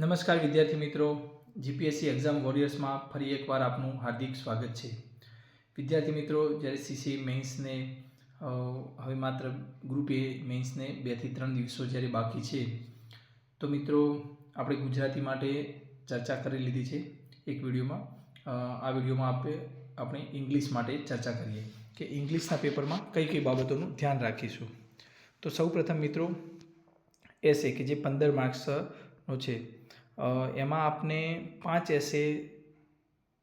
નમસ્કાર વિદ્યાર્થી મિત્રો. જીપીએસસી એક્ઝામ વોરિયર્સમાં ફરી એકવાર આપનું હાર્દિક સ્વાગત છે. વિદ્યાર્થી મિત્રો, જ્યારે સીસી મેન્સને હવે માત્ર ગ્રુપ એ મેન્સને બેથી ત્રણ દિવસો જ્યારે બાકી છે, તો મિત્રો, આપણે ગુજરાતી માટે ચર્ચા કરી લીધી છે એક વિડીયોમાં. આ વિડીયોમાં આપણે આપણે ઇંગ્લિશ માટે ચર્ચા કરીએ કે ઇંગ્લિશના પેપરમાં કઈ કઈ બાબતોનું ધ્યાન રાખીશું. તો સૌપ્રથમ મિત્રો એસે કે જે પંદર માર્ક્સનો છે એમાં આપને પાંચ એસે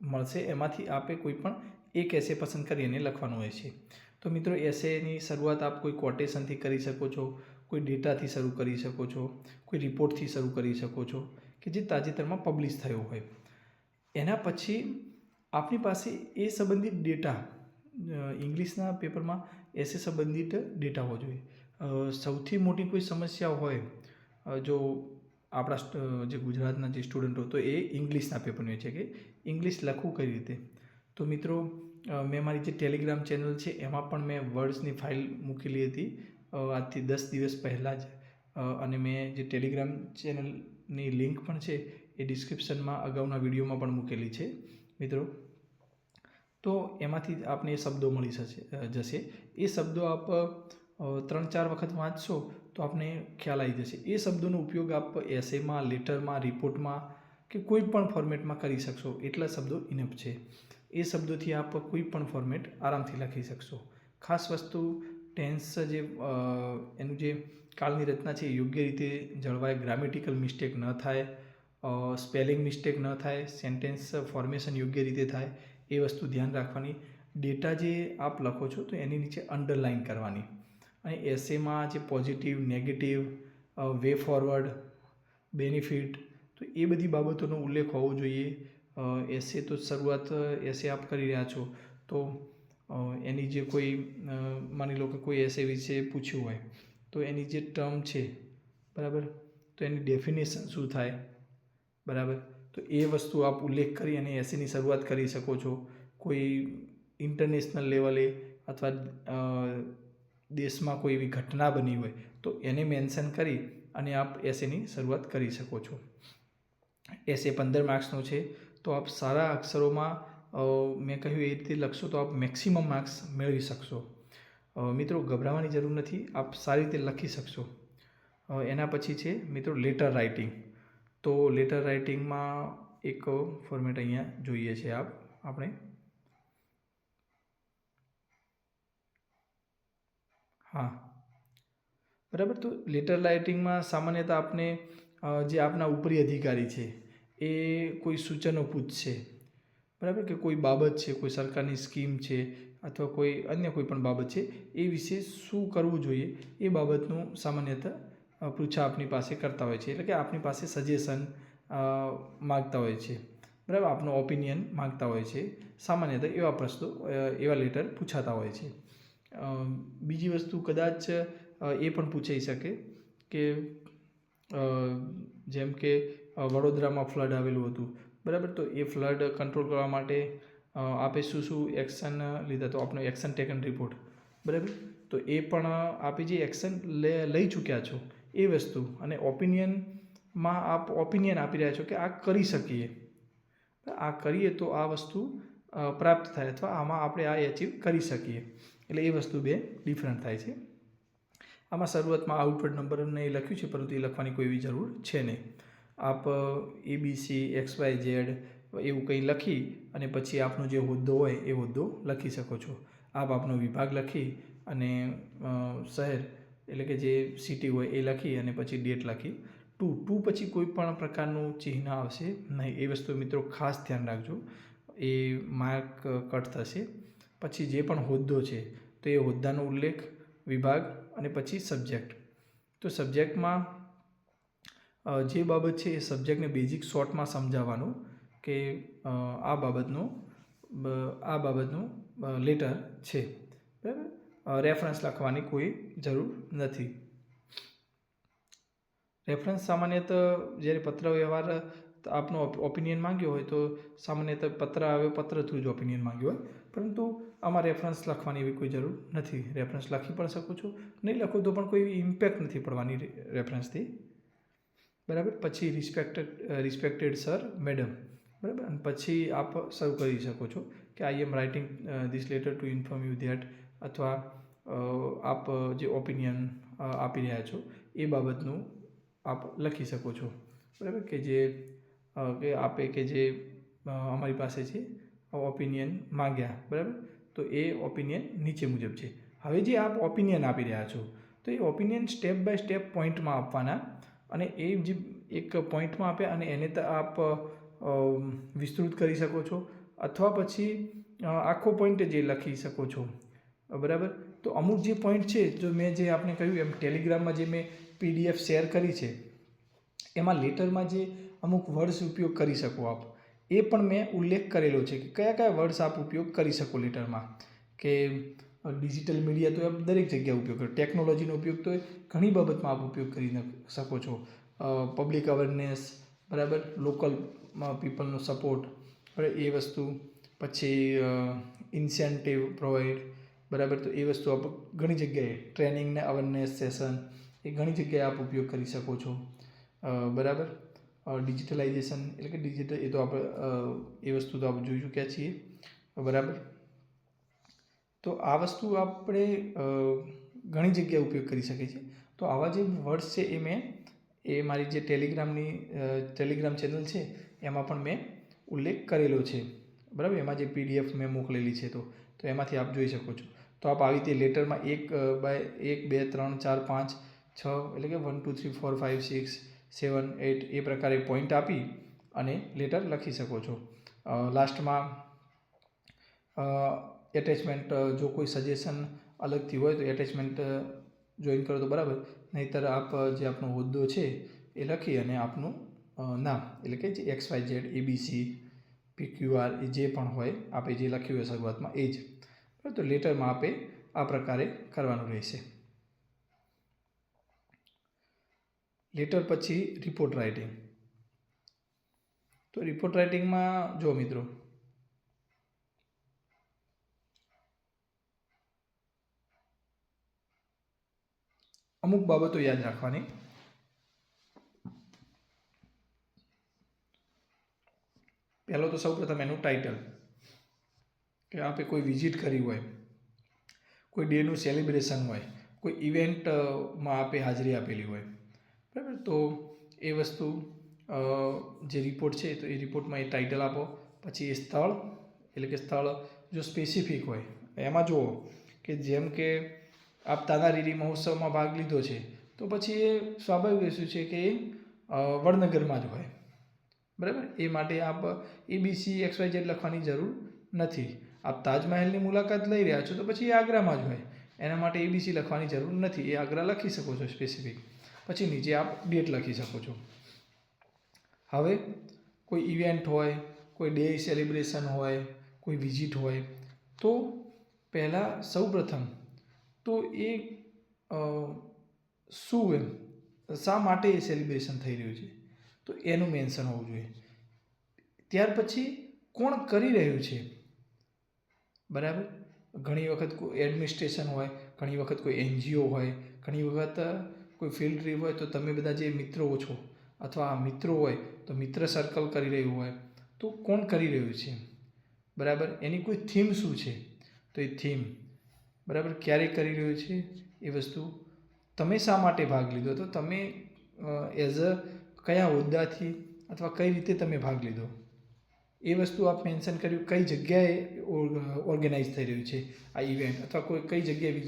મળશે. એમાંથી આપે કોઈ પણ એક એસે પસંદ કરીને લખવાનું હોય છે. તો મિત્રો એસેની શરૂઆત આપ કોઈ કોટેશનથી કરી શકો છો, કોઈ ડેટાથી શરૂ કરી શકો છો, કોઈ રિપોર્ટથી શરૂ કરી શકો છો, કે જે તાજેતરમાં પબ્લિશ થયો હોય. એના પછી આપની પાસે એ સંબંધિત ડેટા ઇંગ્લિશના પેપરમાં એસે સંબંધિત ડેટા હોવો જોઈએ. સૌથી મોટી કોઈ સમસ્યા હોય જો આપણા જે ગુજરાતના જે સ્ટુડન્ટો તો એ ઇંગ્લિશના હોય છે કે ઇંગ્લિશ લખવું કઈ રીતે? તો મિત્રો મેં મારી જે ટેલિગ્રામ ચેનલ છે એમાં પણ મેં વર્ડ્સની ફાઇલ મૂકેલી હતી આજથી દસ દિવસ પહેલાં જ. અને મેં જે ટેલિગ્રામ ચેનલની લિંક પણ છે એ ડિસ્ક્રિપ્શનમાં અગાઉના વિડીયોમાં પણ મૂકેલી છે, મિત્રો. તો એમાંથી આપને એ શબ્દો મળી જશે જશે. એ શબ્દો આપ ત્રણ ચાર વખત વાંચશો તો આપને ખ્યાલ આવી જશે. એ શબ્દોનો ઉપયોગ આપ એસેમાં, લેટરમાં, રિપોર્ટમાં કે કોઈ પણ ફોર્મેટમાં કરી શકશો. એટલા શબ્દો ઇનફ છે. એ શબ્દોથી આપ કોઈ પણ ફોર્મેટ આરામથી લખી શકશો. ખાસ વસ્તુ ટેન્સ જે એનું જે કાળની રચના છે યોગ્ય રીતે જળવાય ગ્રામેટિકલ મિસ્ટેક ન થાય સ્પેલિંગ મિસ્ટેક ન થાય સેન્ટેન્સ ફોર્મેશન યોગ્ય રીતે થાય, એ વસ્તુ ધ્યાન રાખવાની. ડેટા જે આપ લખો છો તો એની નીચે અંડરલાઇન કરવાની. અને એસેમાં જે positive negative way forward benefit તો એ બધી બાબતોનો ઉલ્લેખ હોવો જોઈએ. એસે તો શરૂઆત એસે આપ કરી રહ્યા છો. તો એની જે કોઈ માની લો કે કોઈ એસે વિશે પૂછ્યું હોય, તો એની જે ટર્મ છે, બરાબર? તો એની ડેફિનેશન શું થાય? બરાબર? તો એ વસ્તુ આપ ઉલ્લેખ કરી અને એસીની શરૂઆત કરી શકો છો. કોઈ ઇન્ટરનેશનલ લેવલે અથવા દેશમાં કોઈ એવી ઘટના બની હોય, તો એને મેન્શન કરી અને આપ એસેની શરૂઆત કરી શકો છો. એસે પંદર માર્ક્સનો છે, તો આપ સારા અક્ષરોમાં મેં કહ્યું એ રીતે લખશો તો આપ મેક્સિમમ માર્ક્સ મેળવી શકશો. મિત્રો ગભરાવાની જરૂર નથી, આપ સારી રીતે લખી શકશો. એના પછી છે મિત્રો લેટર રાઇટિંગ તો લેટર રાઇટિંગમાં એક ફોર્મેટ અહીંયા જોઈએ છે આપ, આપણે હા. બરાબર? તો લેટર રાઇટિંગમાં સામાન્યતઃ આપને જે આપના ઉપરી અધિકારી છે, એ કોઈ સૂચનો પૂછશે. બરાબર? કે કોઈ બાબત છે, કોઈ સરકારની સ્કીમ છે, અથવા કોઈ અન્ય કોઈ પણ બાબત છે, એ વિશે શું કરવું જોઈએ, એ બાબતનું સામાન્યતઃ પૃચ્છા આપની પાસે કરતા હોય છે. એટલે કે આપની પાસે સજેશન માગતા હોય છે. બરાબર? આપનો ઓપિનિયન માગતા હોય છે. સામાન્યતઃ એવા પ્રશ્નો એવા લેટર પૂછાતા હોય છે. બીજી વસ્તુ કદાચ એ પણ પૂછાઈ શકે કે જેમ કે વડોદરામાં ફ્લડ આવેલું હતું. બરાબર? તો એ ફ્લડ કંટ્રોલ કરવા માટે આપે શું શું એક્શન લીધા? તો આપણો એક્શન ટેકન રિપોર્ટ. બરાબર? તો એ પણ આપે જે એક્શન લે, લઈ ચૂક્યા છો, એ વસ્તુ અને ઓપિનિયનમાં આપ ઓપિનિયન આપી રહ્યા છો કે આ કરી શકીએ. આ કરીએ તો આ વસ્તુ પ્રાપ્ત થાય અથવા આમાં આપણે આ એચીવ કરી શકીએ. એટલે એ વસ્તુ બે ડિફરન્ટ થાય છે. આમાં શરૂઆતમાં આઉટવર્ડ નંબર નહીં લખ્યું છે, પરંતુ એ લખવાની કોઈ એવી જરૂર છે નહીં. આપ A B C X Y Z એવું કંઈ લખી અને પછી આપનો જે હોદ્દો હોય એ હોદ્દો લખી શકો છો. આપ આપનો વિભાગ લખી અને શહેર એટલે કે જે સિટી હોય એ લખી અને પછી ડેટ લખી. ટુ ટુ પછી કોઈ પણ પ્રકારનું ચિહ્ન આવશે નહીં. એ વસ્તુ મિત્રો ખાસ ધ્યાન રાખજો. એ માર્ક કટ થશે. પછી જે પણ હોદ્દો છે, તો એ હોદ્દાનો ઉલ્લેખ, વિભાગ અને પછી સબ્જેક્ટ. તો સબ્જેક્ટમાં જે બાબત છે એ સબ્જેક્ટને બેઝિક શોર્ટમાં સમજાવવાનું કે આ બાબતનું આ બાબતનું લેટર છે. બરાબર? રેફરન્સ લખવાની કોઈ જરૂર નથી. રેફરન્સ સામાન્યત જ્યારે પત્ર વ્યવહાર આપનો ઓપિનિયન માંગ્યો હોય તો સામાન્યત પત્ર આવ્યો, પત્ર થ્રુ જ ઓપિનિયન માંગ્યો હોય. પરંતુ આમાં રેફરન્સ લખવાની એવી કોઈ જરૂર નથી. રેફરન્સ લખી પણ શકો છો. નહીં લખો તો પણ કોઈ ઇમ્પેક્ટ નથી પડવાની રેફરન્સથી બરાબર? પછી રિસ્પેક્ટેડ રિસ્પેક્ટેડ સર મેડમ બરાબર? અને પછી આપ સર્વ કરી શકો છો કે I am writing this letter to inform you that અથવા આપ જે ઓપિનિયન આપી રહ્યા છો, એ બાબતનું આપ લખી શકો છો. બરાબર? કે જે કે આપે કે જે અમારી પાસે છે ઓપિનિયન માંગ્યા. બરાબર? તો એ ઓપિનિયન નીચે મુજબ છે. હવે જે આપ ઓપિનિયન આપી રહ્યા છો, તો એ ઓપિનિયન સ્ટેપ બાય સ્ટેપ પોઈન્ટમાં આપવાના અને એ જે એક પોઈન્ટમાં આપે અને એને તો આપ વિસ્તૃત કરી શકો છો અથવા પછી આખો પોઈન્ટ જે લખી શકો છો. બરાબર? તો અમુક જે પોઈન્ટ છે, જો મેં જે આપને કહ્યું એમ ટેલિગ્રામમાં જે મેં પીડીએફ શેર કરી છે, એમાં લેટરમાં જે અમુક વર્ડ્સ ઉપયોગ કરી શકો આપ. એ પણ મેં ઉલ્લેખ કરેલો છે કે કયા કયા વર્ડ્સ આપ ઉપયોગ કરી શકો લેટરમાં? કે ડિજિટલ મીડિયા તો આપ દરેક જગ્યાએ ઉપયોગ કરો. ટેકનોલોજીનો ઉપયોગ તો ઘણી બાબતમાં આપ ઉપયોગ કરી શકો છો. પબ્લિક અવેરનેસ બરાબર? લોકલ પીપલનો સપોર્ટ બરાબર? એ વસ્તુ. પછી ઇન્સેન્ટિવ પ્રોવાઈડ બરાબર? તો એ વસ્તુ આપ ઘણી જગ્યાએ ટ્રેનિંગને અવેરનેસ સેશન એ ઘણી જગ્યાએ આપ ઉપયોગ કરી શકો છો. બરાબર? ડિજિટલાઇઝેશન એટલે કે ડિજિટલ એ તો આપણે એ વસ્તુ તો આપણે જોઈ ચૂક્યા છીએ. બરાબર? તો આ વસ્તુ આપણે ઘણી જગ્યાએ ઉપયોગ કરી શકીએ છીએ. તો આવા જે વર્ડ્સ છે એ મેં, એ મારી જે ટેલિગ્રામની ટેલિગ્રામ ચેનલ છે, એમાં પણ મેં ઉલ્લેખ કરેલો છે. બરાબર? એમાં જે પીડીએફ મેં મોકલેલી છે તો તો એમાંથી આપ જોઈ શકો છો. તો આપ આવી રીતે લેટરમાં એક બાય એક, બે, ત્રણ, ચાર, પાંચ, છ, એટલે કે one two three four five six seven eight એ પ્રકારે પોઈન્ટ આપી અને લેટર લખી શકો છો. લાસ્ટમાં એટેચમેન્ટ જો કોઈ સજેશન અલગથી હોય તો એટેચમેન્ટ જોઈન કરો તો બરાબર. નહીંતર આપ જે આપનો હોદ્દો છે એ લખી અને આપનું નામ એટલે કે જે X Y Z ABC P Q R, એ જે પણ હોય, આપે જે લખ્યું હોય શરૂઆતમાં એ જ. તો લેટરમાં આપે આ પ્રકારે કરવાનું રહેશે. લેટર પછી રિપોર્ટ રાઇટિંગ તો રિપોર્ટ રાઇટિંગમાં જો મિત્રો, અમુક બાબતો યાદ રાખવાની. પહેલો તો સૌપ્રથમ એનું ટાઇટલ કે આપે કોઈ વિઝિટ કરી હોય, કોઈ ડેનું સેલિબ્રેશન હોય, કોઈ ઇવેન્ટમાં આપે હાજરી આપેલી હોય. બરાબર? તો એ વસ્તુ જે રિપોર્ટ છે, તો એ રિપોર્ટમાં એ ટાઇટલ આપો, પછી એ સ્થળ, એટલે કે સ્થળ જો સ્પેસિફિક હોય. એમાં જુઓ કે જેમ કે આપ તાનારીરી મહોત્સવમાં ભાગ લીધો છે, તો પછી એ સ્વાભાવિક વસ્તુ છે કે એ વડનગરમાં જ હોય. બરાબર? એ માટે આપ એબીસી એક્સ, વાય, ઝેડ લખવાની જરૂર નથી. આપ તાજમહેલની મુલાકાત લઈ રહ્યા છો, તો પછી એ આગ્રામાં જ હોય. એના માટે એબીસી લખવાની જરૂર નથી. એ આગ્રા લખી શકો છો સ્પેસિફિક પછી નીચે આપ ડેટ લખી શકો છો. હવે કોઈ ઇવેન્ટ હોય, કોઈ ડે સેલિબ્રેશન હોય, કોઈ વિઝિટ હોય, તો પહેલાં સૌપ્રથમ તો એ શું એમ? શા માટે એ સેલિબ્રેશન થઈ રહ્યું છે? તો એનું મેન્શન હોવું જોઈએ. ત્યાર પછી કોણ કરી રહ્યું છે? બરાબર? ઘણી વખત કોઈ એડમિનિસ્ટ્રેશન હોય, ઘણી વખત કોઈ એનજીઓ હોય, ઘણી વખત કોઈ ફિલ્ડ ટ્રીપ હોય તો તમે બધા જે મિત્રો છો અથવા મિત્રો હોય તો મિત્ર સર્કલ કરી રહ્યું હોય, તો કોણ કરી રહ્યું છે? બરાબર? એની કોઈ થીમ શું છે? તો એ થીમ બરાબર? ક્યારે કરી રહ્યું છે? એ વસ્તુ તમે શા માટે ભાગ લીધો? તો તમે એઝ અ કયા હોદ્દાથી અથવા કઈ રીતે તમે ભાગ લીધો? એ વસ્તુ આપ મેન્શન કર્યું, કઈ જગ્યાએ ઓર્ગેનાઇઝ થઈ રહ્યું છે આ ઇવેન્ટ અથવા કોઈ, કઈ જગ્યાએ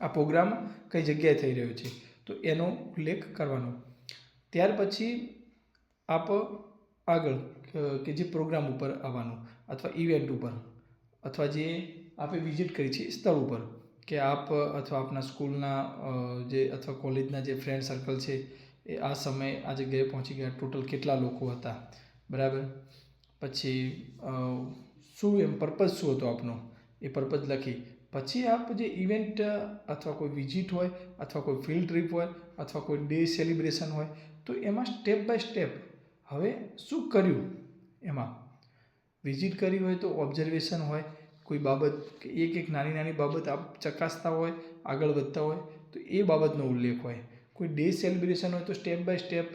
આ પ્રોગ્રામ કઈ જગ્યાએ થઈ રહ્યો છે? તો એનો ઉલ્લેખ કરવાનો. ત્યાર પછી આપ આગળ કે જે પ્રોગ્રામ ઉપર આવવાનું, અથવા ઇવેન્ટ ઉપર, અથવા જે આપે વિઝિટ કરી છે સ્થળ ઉપર, કે આપ અથવા આપના સ્કૂલના જે અથવા કોલેજના જે ફ્રેન્ડ સર્કલ છે એ આ સમયે, આ જગ્યાએ પહોંચી ગયા. ટોટલ કેટલા લોકો હતા? બરાબર? પછી શું એમ પર્પઝ શું હતો આપનો? એ પર્પઝ લખી પછી આપ જે ઇવેન્ટ અથવા કોઈ વિઝિટ હોય, અથવા કોઈ ફિલ્ડ ટ્રીપ હોય, અથવા કોઈ ડે સેલિબ્રેશન હોય, તો એમાં સ્ટેપ બાય સ્ટેપ હવે શું કર્યું એમાં? વિઝિટ કરી હોય તો ઓબ્ઝર્વેશન હોય, કોઈ બાબત કે એક એક નાની નાની બાબત આપ ચકાસતા હોય, આગળ વધતા હોય, તો એ બાબતનો ઉલ્લેખ હોય. કોઈ ડે સેલિબ્રેશન હોય તો સ્ટેપ બાય સ્ટેપ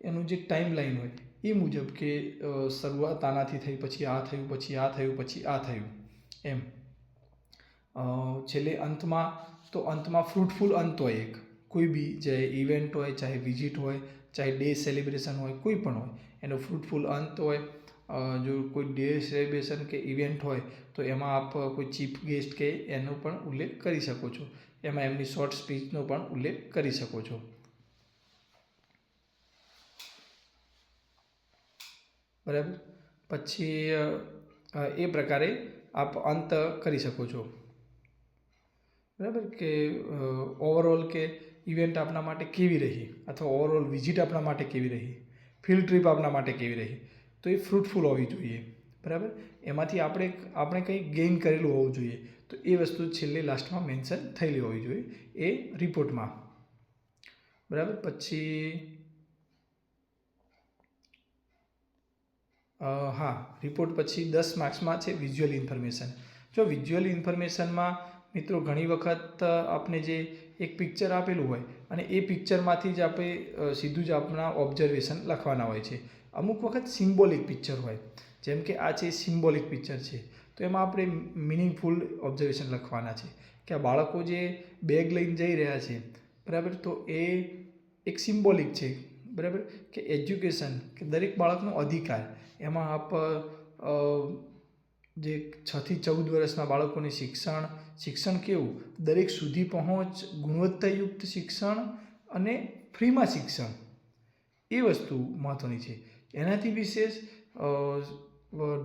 એનું જે ટાઈમ લાઈન હોય, એ મુજબ કે શરૂઆત આનાથી થઈ, પછી આ થયું, પછી આ થયું, પછી આ થયું, એમ. છેલ્લે અંતમાં, તો અંતમાં ફ્રૂટફુલ અંત હોય એક. કોઈ બી ચાહે ઇવેન્ટ હોય, ચાહે વિઝિટ હોય, ચાહે ડે સેલિબ્રેશન હોય, કોઈ પણ હોય, એનો ફ્રૂટફુલ અંત હોય. જો કોઈ ડે સેલિબ્રેશન કે ઇવેન્ટ હોય, તો એમાં આપ કોઈ ચીફ ગેસ્ટ કે એનો પણ ઉલ્લેખ કરી શકો છો. એમાં એમની શોર્ટ સ્પીચનો પણ ઉલ્લેખ કરી શકો છો. બરાબર? પછી એ પ્રકારે આપ અંત કરી શકો છો. બરાબર? કે ઓવરઓલ કે ઇવેન્ટ આપના માટે કેવી રહી? અથવા ઓવરઓલ વિઝિટ આપણા માટે કેવી રહી? ફિલ્ડ ટ્રીપ આપણા માટે કેવી રહી? તો એ ફ્રૂટફુલ હોવી જોઈએ. બરાબર? એમાંથી આપણે આપણે કંઈ ગેઇન કરેલું હોવું જોઈએ. તો એ વસ્તુ છેલ્લે લાસ્ટમાં મેન્શન થયેલી હોવી જોઈએ, એ રિપોર્ટમાં બરાબર? પછી હા રિપોર્ટ પછી દસ માર્ક્સમાં છે વિઝ્યુઅલ ઇન્ફોર્મેશન જો વિઝ્યુઅલ ઇન્ફોર્મેશનમાં મિત્રો, ઘણી વખત આપણે જે એક પિક્ચર આપેલું હોય અને એ પિક્ચરમાંથી જ આપણે સીધું જ આપણા ઓબ્ઝર્વેશન લખવાના હોય છે. અમુક વખત સિમ્બોલિક પિક્ચર હોય, જેમ કે આ છે સિમ્બોલિક પિક્ચર છે, તો એમાં આપણે મિનિંગફુલ ઓબ્ઝર્વેશન લખવાના છે કે આ બાળકો જે બેગ લઈને જઈ રહ્યા છે, બરાબર? તો એ એક સિમ્બોલિક છે, બરાબર? કે એજ્યુકેશન કે દરેક બાળકનો અધિકાર, એમાં આપ જે છથી ચૌદ વર્ષના બાળકોને શિક્ષણ શિક્ષણ કેવું? દરેક સુધી પહોંચ, ગુણવત્તાયુક્ત શિક્ષણ અને ફ્રીમાં શિક્ષણ. એ વસ્તુ મહત્ત્વની છે. એનાથી વિશેષ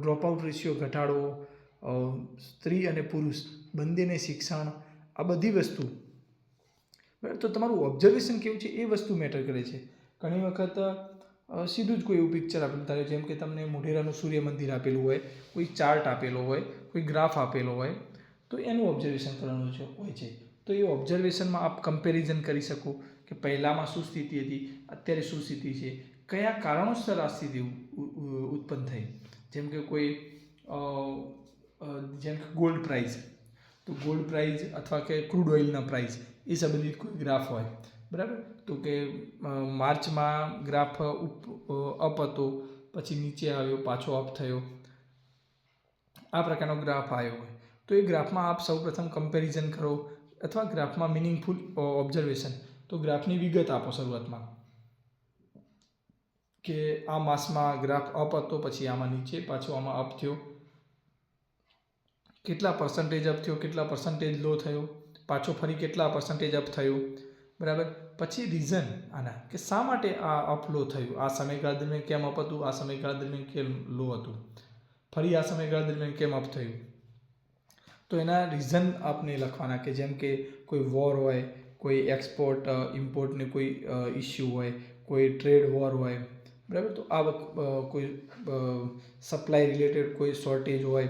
ડ્રોપઆઉટ રેશિયો ઘટાડવો સ્ત્રી અને પુરુષ બંનેને શિક્ષણ, આ બધી વસ્તુ. બરાબર? તો તમારું ઓબ્ઝર્વેશન કેવું છે? એ વસ્તુ મેટર કરે છે. ઘણી વખત સીધું જ કોઈ એવું પિક્ચર આપેલું ધારે જેમ કે તમને મોઢેરાનું સૂર્ય મંદિર આપેલું હોય, કોઈ ચાર્ટ આપેલો હોય, કોઈ ગ્રાફ આપેલો હોય, તો એનું ઓબ્ઝર્વેશન કરવાનું છે, હોય છે. તો એ ઓબ્ઝર્વેશનમાં આપ કમ્પેરિઝન કરી શકો કે પહેલાંમાં શું સ્થિતિ હતી, અત્યારે શું સ્થિતિ છે, કયા કારણોસર આ સ્થિતિ ઉત્પન્ન થઈ. જેમ કે કોઈ જેમ કે ગોલ્ડ પ્રાઇઝ તો ગોલ્ડ પ્રાઇઝ અથવા કે ક્રૂડ ઓઇલના પ્રાઇઝ એ સંબંધિત કોઈ ગ્રાફ હોય. બરાબર? તો કે માર્ચમાં ગ્રાફ અપ હતો, પછી નીચે આવ્યો, પાછો અપ થયો. આ પ્રકારનો ગ્રાફ આવ્યો હોય. તો એ ગ્રાફમાં આપ સૌપ્રથમ કમ્પેરિઝન કરો અથવા ગ્રાફમાં મિનિંગફુલ ઓબ્ઝર્વેશન તો ગ્રાફની વિગત આપો શરૂઆતમાં. કે આ માસમાં ગ્રાફ અપ હતો, પછી આમાં નીચે, પાછો આમાં અપ થયો. કેટલા પર્સન્ટેજ અપ થયો, કેટલા પર્સન્ટેજ લો થયો, પાછો ફરી કેટલા પર્સન્ટેજ અપ થયો. બરાબર? પછી રીઝન આના, કે શા માટે આ અપ લો થયું? આ સમયગાળા દરમિયાન કેમ અપ હતું? આ સમયગાળા દરમિયાન કેમ લો હતું? ફરી આ સમયગાળા દરમિયાન કેમ અપ થયું? તો એના રીઝન આપને લખવાના કે જેમ કે કોઈ વોર હોય, કોઈ એક્સપોર્ટ ઇમ્પોર્ટને કોઈ ઇસ્યુ હોય, કોઈ ટ્રેડ વોર હોય, બરાબર? તો આ કોઈ સપ્લાય રિલેટેડ કોઈ શોર્ટેજ હોય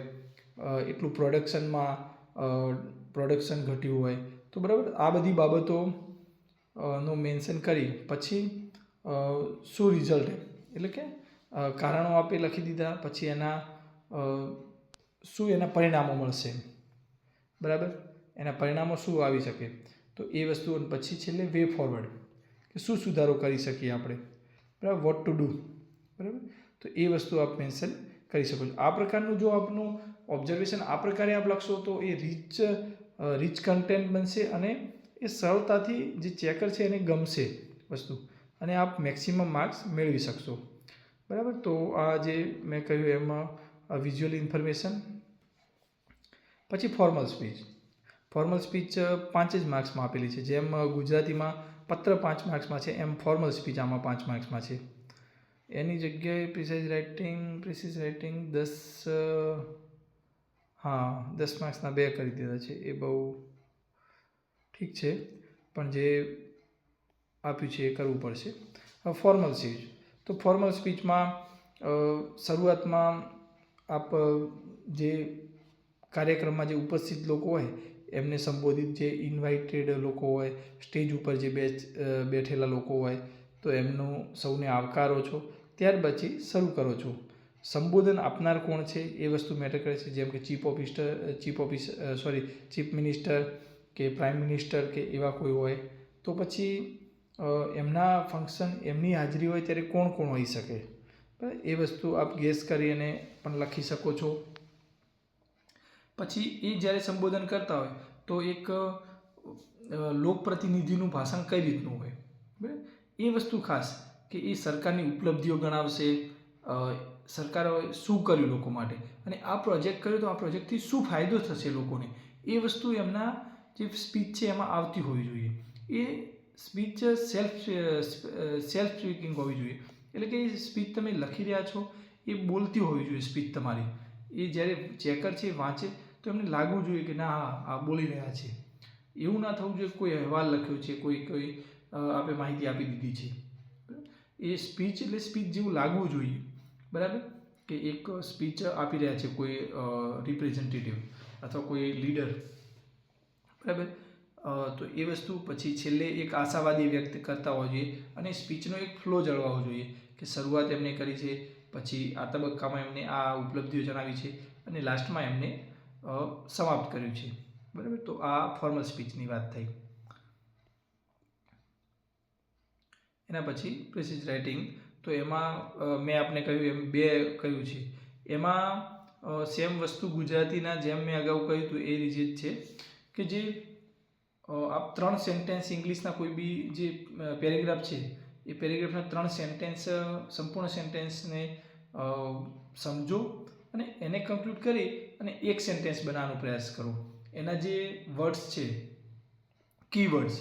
એટલું પ્રોડક્શનમાં પ્રોડક્શન ઘટ્યું હોય, તો બરાબર? આ બધી બાબતો નો મેન્શન કરી પછી શું રિઝલ્ટ એટલે કે કારણો આપે લખી દીધા, પછી એના શું એના પરિણામો મળશે બરાબર? એના પરિણામો શું આવી શકે? તો એ વસ્તુ પછી છેલ્લે વે ફોરવર્ડ કે શું સુધારો કરી શકીએ આપણે? બરાબર? વોટ ટુ ડુ બરાબર? તો એ વસ્તુ આપ મેન્શન કરી શકો છો. આ પ્રકારનું જો આપનું ઓબ્ઝર્વેશન આ પ્રકારે આપ લખશો તો એ રીચ રીચ કન્ટેન્ટ બનશે અને એ સરળતાથી જે ચેકર છે એને ગમશે વસ્તુ. અને આપ મેક્સિમમ માર્ક્સ મેળવી શકશો. બરાબર? તો આ જે મેં કહ્યું એમાં વિઝ્યુઅલ ઇન્ફોર્મેશન પછી ફોર્મલ સ્પીચ ફોર્મલ સ્પીચ પાંચ જ માર્ક્સમાં આપેલી છે. જેમ ગુજરાતીમાં પત્ર પાંચ માર્ક્સમાં છે, એમ ફોર્મલ સ્પીચ આમાં પાંચ માર્ક્સમાં છે. એની જગ્યાએ પ્રિસાઇઝ રાઇટિંગ પ્રિસાઇઝ રાઇટિંગ દસ હા, દસ માર્ક્સના બે કરી દીધા છે. એ બહુ ઠીક છે, પણ જે આપ્યું છે એ કરવું પડશે. ફોર્મલ સ્પીચ તો ફોર્મલ સ્પીચમાં શરૂઆતમાં આપ જે કાર્યક્રમમાં જે ઉપસ્થિત લોકો હોય, એમને સંબોધિત જે ઇન્વાઇટેડ લોકો હોય સ્ટેજ ઉપર જે બે બેઠેલા લોકો હોય, તો એમનું સૌને આવકારો છો. ત્યાર પછી શરૂ કરો છો. સંબોધન આપનાર કોણ છે એ વસ્તુ મેટર કરે છે, જેમ કે chief officer chief office sorry chief minister કે પ્રાઇમ મિનિસ્ટર કે એવા કોઈ હોય, તો પછી એમના ફંક્શન, એમની હાજરી હોય ત્યારે કોણ કોણ હોઈ શકે? એ વસ્તુ આપ ગેસ કરી અને પણ લખી શકો છો. પછી એ જ્યારે સંબોધન કરતા હોય, તો એક લોકપ્રતિનિધિનું ભાષણ કઈ રીતનું હોય? બરાબર? એ વસ્તુ ખાસ કે એ સરકારની ઉપલબ્ધિઓ ગણાવશે સરકારે શું કર્યું લોકો માટે? અને આ પ્રોજેક્ટ કર્યો તો આ પ્રોજેક્ટથી શું ફાયદો થશે લોકોને? એ વસ્તુ એમના જે સ્પીચ છે એમાં આવતી હોવી જોઈએ એ સ્પીચ સેલ્ફ સેલ્ફ સ્પીકિંગ હોવી જોઈએ એટલે કે એ સ્પીચ તમે લખી રહ્યા છો એ બોલતી હોવી જોઈએ સ્પીચ તમારી એ જ્યારે ચેકર છે એ વાંચે તો એમને લાગવું જોઈએ કે ના હા આ બોલી રહ્યા છે એવું ના થવું જોઈએ કે કોઈ અહેવાલ લખ્યો છે કોઈ કોઈ અ, આપણે માહિતી આપી દીધી છે એ સ્પીચ એટલે સ્પીચ જેવું લાગવું જોઈએ બરાબર કે એક સ્પીચ આપી રહ્યા છે કોઈ રિપ્રેઝેન્ટેટિવ અથવા કોઈ લીડર બરાબર? તો એ વસ્તુ પછી છેલ્લે એક આશાવાદી વ્યક્ત કરતા હોવા જોઈએ અને સ્પીચનો એક ફ્લો જળવાવો જોઈએ કે શરૂઆત એમને કરી છે, પછી આ તબક્કામાં એમને આ ઉપલબ્ધિઓ જણાવી છે અને લાસ્ટમાં એમને સમાપ્ત કર્યું છે. બરાબર? તો આ ફોર્મલ સ્પીચની વાત થઈ. એના પછી પ્રેસિસ રાઇટિંગ. તો એમાં મેં આપને કહ્યું એમ બે કહ્યું છે. એમાં સેમ વસ્તુ ગુજરાતીના જેમ મેં અગાઉ કહ્યું હતું એ રીતે જ છે. કે જે આપ ત્રણ સેન્ટેન્સ ઇંગ્લિશના કોઈ બી જે પેરેગ્રાફ છે, એ પેરેગ્રાફના ત્રણ સેન્ટેન્સ સંપૂર્ણ સેન્ટેન્સને સમજો અને એને કન્ક્લુડ કરી અને એક સેન્ટેન્સ બનાવવાનો પ્રયાસ કરો. એના જે વર્ડ્સ છે કીવર્ડ્સ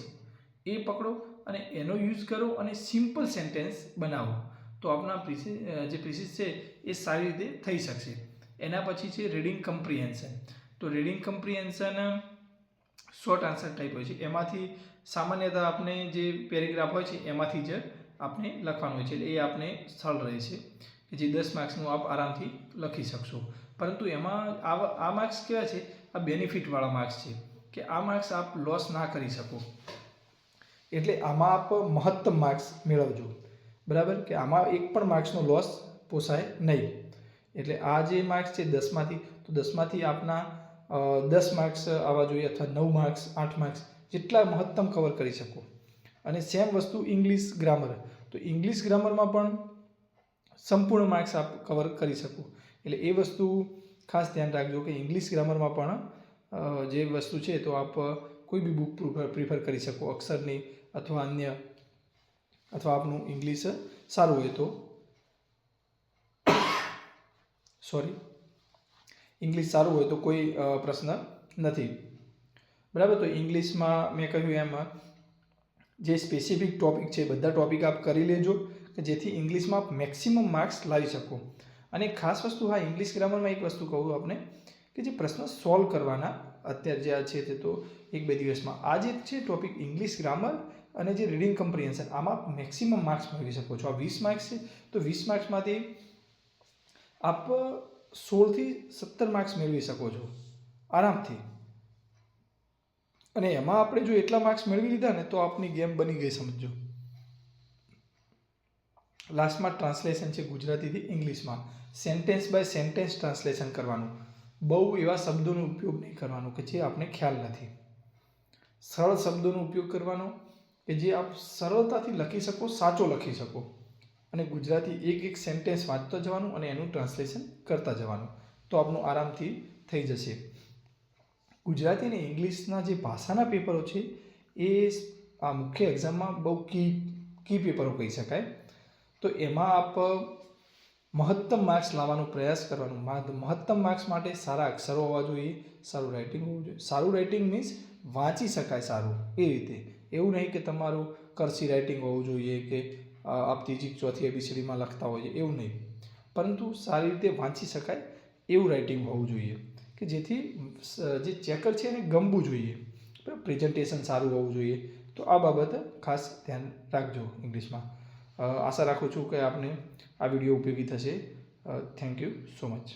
એ પકડો અને એનો યુઝ કરો અને સિમ્પલ સેન્ટેન્સ બનાવો. તો આપણા પ્રિસી જે પ્રિસિસ છે, એ સારી રીતે થઈ શકશે. એના પછી છે રીડિંગ કમ્પ્રિહેન્શન તો reading comprehension short answer type હોય છે. એમાંથી સામાન્યતા આપણે જે પેરેગ્રાફ હોય છે, એમાંથી જ આપણે લખવાનું હોય છે. એટલે એ આપણે સરળ રહે છે કે જે દસ માર્ક્સનું આપ આરામથી લખી શકશો. પરંતુ એમાં આ માર્ક્સ કેવા છે? આ બેનિફિટવાળા માર્ક્સ છે કે આ માર્ક્સ આપ લોસ ના કરી શકો. એટલે આમાં આપ મહત્તમ માર્ક્સ મેળવજો. બરાબર? કે આમાં એક પણ માર્ક્સનો લોસ પોસાય નહીં. એટલે આ જે માર્ક્સ છે દસમાંથી, તો દસમાંથી આપના દસ માર્ક્સ આવવા જોઈએ અથવા નવ માર્ક્સ આઠ માર્ક્સ જેટલા મહત્તમ કવર કરી શકો. અને સેમ વસ્તુ ઇંગ્લિશ ગ્રામર તો ઇંગ્લિશ ગ્રામરમાં પણ સંપૂર્ણ માર્ક્સ આપ કવર કરી શકો. એટલે એ વસ્તુ ખાસ ધ્યાન રાખજો કે ઇંગ્લિશ ગ્રામરમાં પણ જે વસ્તુ છે તો આપ કોઈ બી બુક પ્રિફર કરી શકો. અક્ષરની અથવા અન્ય અથવા આપનું ઇંગ્લિશ સારું હોય તો. સોરી ઇંગ્લિશ સારું હોય તો કોઈ પ્રશ્ન નથી. બરાબર? તો ઇંગ્લિશમાં મેં કહ્યું એમ, જે સ્પેસિફિક ટોપિક છે, બધા ટોપિક આપ કરી લેજો કે જેથી ઇંગ્લિશમાં મેક્સિમમ માર્ક્સ લાવી શકો. અને ખાસ વસ્તુ, હા ઇંગ્લિશ ગ્રામરમાં એક વસ્તુ કહું આપને કે જે પ્રશ્ન સોલ્વ કરવાના અત્યારે જે આ છે તે તો એક બે દિવસમાં. આ જે છે ટોપિક ઇંગ્લિશ ગ્રામર અને જે રીડિંગ કમ્પ્રિહેન્શન આમાં મેક્સિમમ માર્ક્સ મેળવી શકો છો. આ વીસ માર્ક્સ છે, તો વીસ માર્ક્સમાંથી આપ સોળથી સત્તર માર્ક્સ મેળવી શકો છો. આરામથી. અને એમાં આપણે જો એટલા માર્ક્સ મેળવી લીધા ને તો આપની ગેમ બની ગઈ સમજો. લાસ્ટમાં ટ્રાન્સલેશન છે ગુજરાતીથી ઇંગ્લિશમાં સેન્ટેન્સ બાય સેન્ટેન્સ ટ્રાન્સલેશન કરવાનું. બહુ એવા શબ્દોનો ઉપયોગ નહીં કરવાનો કે જે આપને ખ્યાલ નથી. સરળ શબ્દોનો ઉપયોગ કરવાનો કે જે આપ સરળતાથી લખી શકો, સાચો લખી શકો. અને ગુજરાતી એક એક સેન્ટેન્સ વાંચતા જવાનું અને એનું ટ્રાન્સલેશન કરતા જવાનું. તો આપનું આરામથી થઈ જશે. ગુજરાતી અને ઇંગ્લિશના જે ભાષાના પેપરો છે, એ આ મુખ્ય એક્ઝામમાં બહુ કી કી પેપરો કહી શકાય. તો એમાં આપ, મહત્તમ માર્ક્સ લાવવાનો પ્રયાસ કરવાનો. મહત્તમ માર્ક્સ માટે સારા અક્ષરો હોવા જોઈએ, સારું રાઇટિંગ હોવું જોઈએ. સારું રાઇટિંગ મીન્સ વાંચી શકાય સારું, એ રીતે. એવું નહીં કે તમારું કરસી રાઇટિંગ હોવું જોઈએ કે આપ ત્રીજી ચોથી એબીસીડીમાં લખતા હોઈએ, એવું નહીં. પરંતુ સારી રીતે વાંચી શકાય એવું રાઇટિંગ હોવું જોઈએ કે જેથી જે ચેકર છે એને ગમવું જોઈએ. પ્રેઝન્ટેશન સારું હોવું જોઈએ. તો આ બાબત ખાસ ધ્યાન રાખજો ઇંગ્લિશમાં. આશા રાખું છું કે આપને આ વીડિયો ઉપયોગી થશે. Thank you so much